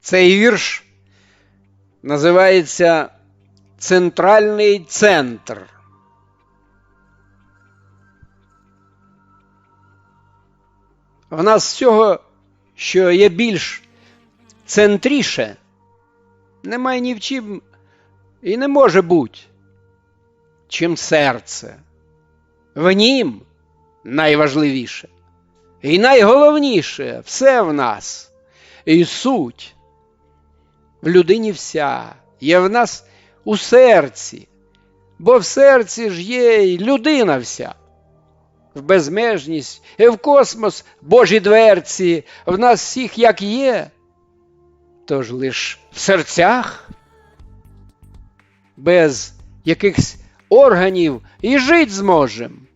Цей вірш називається Центральний центр. В нас всього, що є більш центріше, немає ні в чим і не може бути, чим серце. В нім найважливіше. І найголовніше все в нас. І суть в людині вся, є в нас у серці, бо в серці ж є й людина вся, в безмежність, і в космос Божі дверці, в нас всіх як є, тож лиш в серцях, без якихось органів і жить зможем,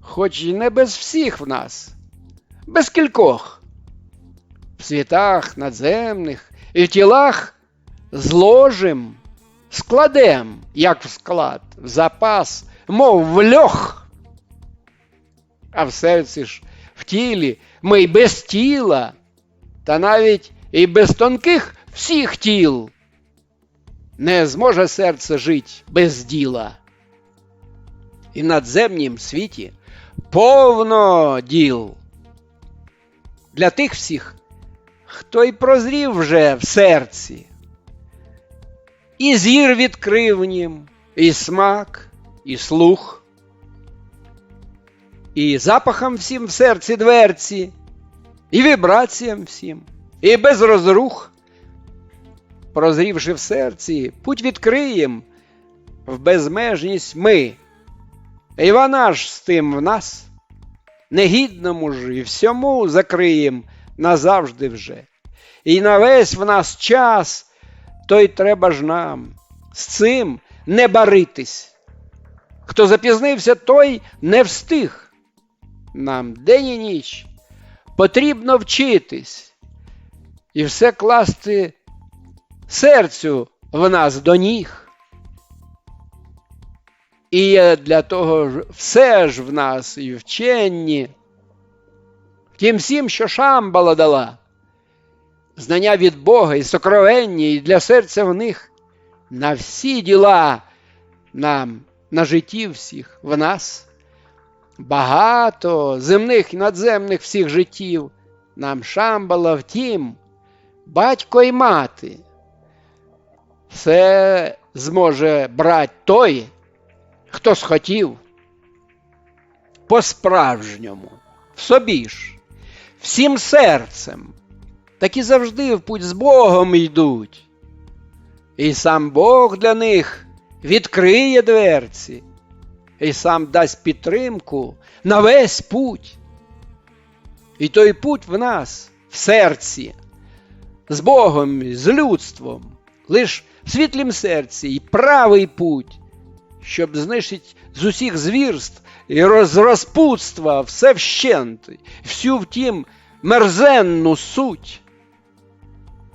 хоч і не без всіх в нас, без кількох, в світах надземних і в тілах зложим, складем, як в склад, в запас, мов в льох. А в серці ж, в тілі ми й без тіла, та навіть і без тонких всіх тіл. Не зможе серце жить без діла. І в надземнім світі повно діл. Для тих всіх, хто й прозрів вже в серці, і зір відкрив нім, і смак, і слух, і запахам всім в серці дверці, і вібраціям всім, і без розрух, прозрівши в серці, путь відкриєм в безмежність ми, і вона ж з тим в нас, негідному ж і всьому закриєм назавжди вже. І на весь в нас час, то й треба ж нам з цим не баритись. Хто запізнився, той не встиг. Нам день і ніч потрібно вчитись і все класти серцю в нас до ніг. І для того все ж в нас і вченні, тим всім, що Шамбала дала, знання від Бога і сокровенні, і для серця в них на всі діла нам, на житті всіх в нас. Багато земних і надземних всіх життів нам Шамбала втім, батько й мати. Все зможе брати той, хто схотів по-справжньому, в собі ж, всім серцем, так і завжди в путь з Богом йдуть. І сам Бог для них відкриє дверці, і сам дасть підтримку на весь путь. І той путь в нас, в серці, з Богом, з людством, лиш в світлім серці і правий путь, щоб знищить з усіх звірств і роз розпутства все вщент, всю втім мерзенну суть.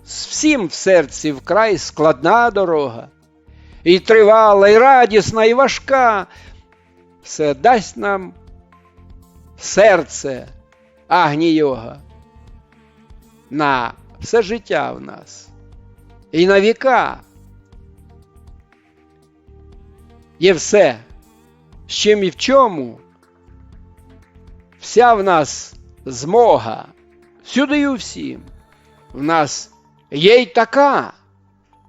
З всім в серці вкрай складна дорога, і тривала, і радісна, і важка, все дасть нам серце Агні-йога на все життя в нас і на віка. Є все, з чим і в чому, вся в нас змога, всюди й у всім. В нас є й така,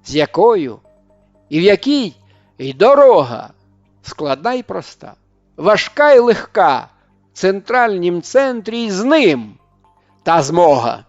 з якою і в якій і дорога складна і проста, важка і легка. В центральнім центрі і з ним та змога.